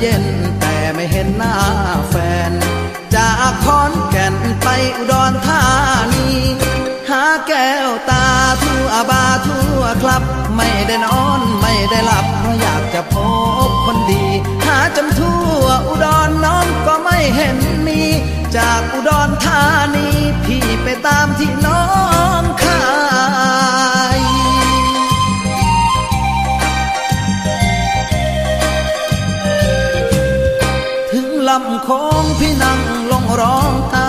เย็นแต่ไม่เห็นหน้าแฟน จากคอนแก่นไปอุดรธานีหาแก้วตาทั่วาบาทั่วครับ ไม่ได้นอนไม่ได้หลับเพราะอยากจะพบคนดี หาจนทั่วอุดรน้องก็ไม่เห็นมี จากอุดรธานีพี่ไปตามที่น้อง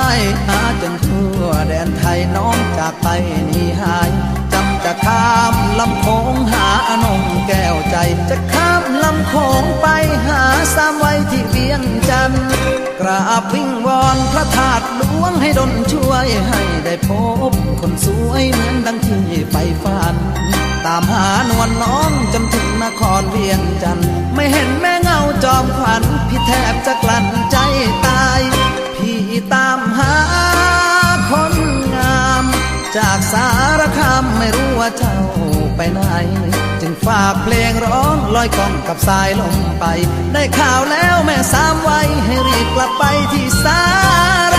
ไห้หาจนทั่วแดนไทยน้องจากไปนี่หายจำจะข้ามลำโค้งหาอนงแก้วใจ จะข้ามลำโค้งไปหาสามไว้ที่เวียงจันทร์กราบวิงวอนพระธาตุหลวงให้ดลช่วยให้ได้พบ คนสวยเหมือนดังที่ไปฝัน ตามหานวลน้อง ว่าเจ้าไปไหน จึงฝากเพลงร้องลอยกองกับสายลมไป ได้ข่าวแล้วแม่สามไว้ให้รีบกลับไปที่สาร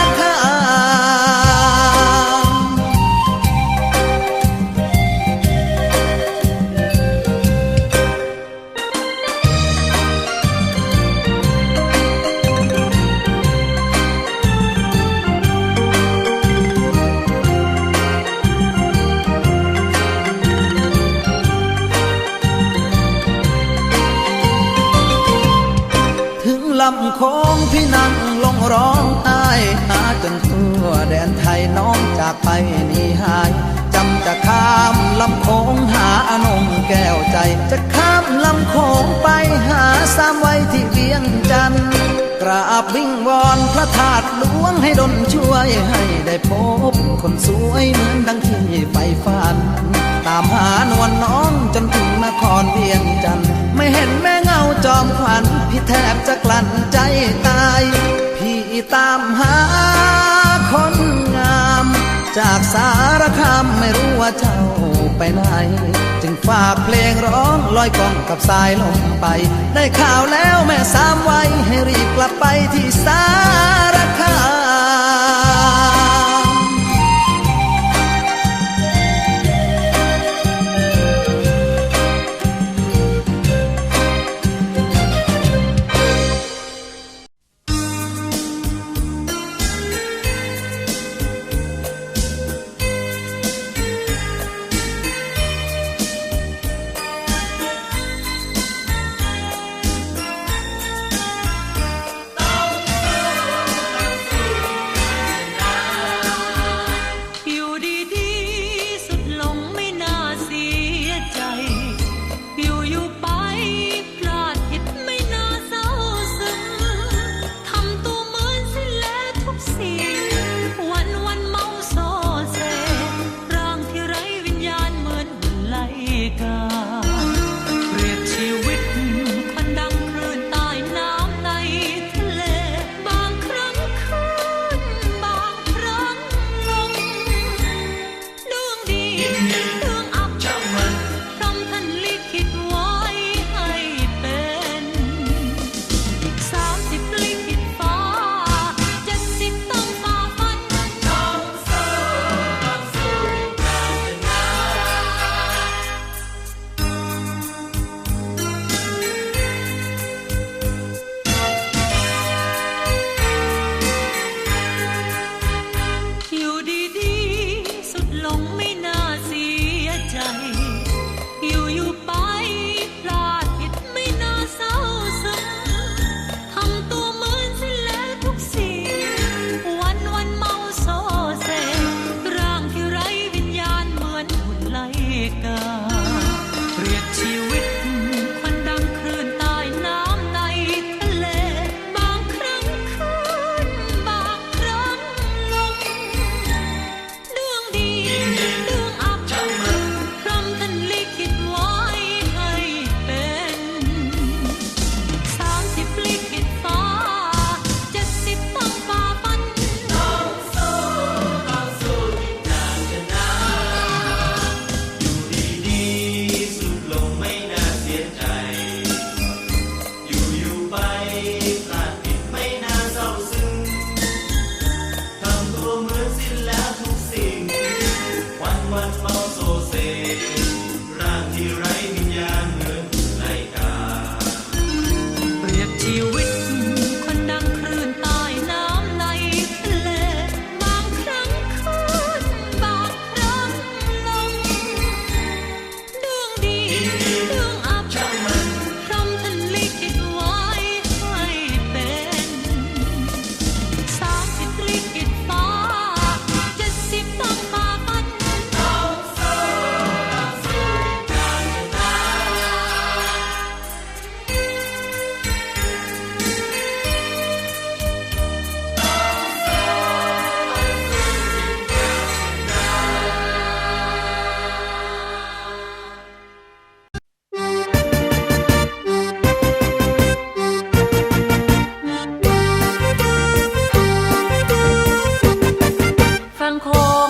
ลำโค้งพี่นั่งลงร้องไห้หาจนทั่วแดนไทยน้องจากไปนี่หายจำจะข้ามลำโค้งหาอนงแก้วใจ จะข้ามลำโค้งไปหาสามไว้ที่เวียงจันทร์กราบวิงวอนพระธาตุหลวงให้ดลช่วยให้ได้พบ คนสวยเหมือนดังที่ไปฝัน ตามหานวลน้องจนถึงนครเวียงจันทร์ ไม่เห็นแม่เงาจอมขวัญพี่แทบจะกลั้นใจตาย พี่ตามหาคนงาม จากสารคามไม่รู้ว่าเจ้าไปไหน จึงฝากเพลงร้องลอยกองกับสายลมไป ได้ข่าวแล้วแม่สามไว้ให้รีบกลับไปที่สารคาม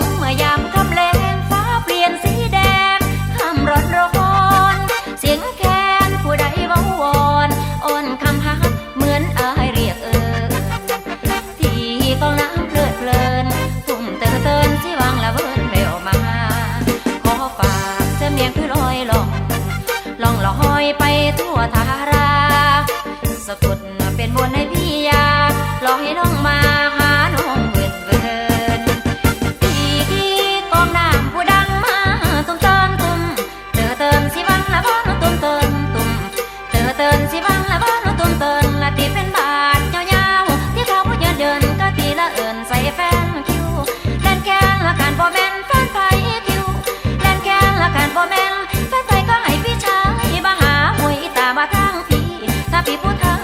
มเม่ยาม ถ้าพี่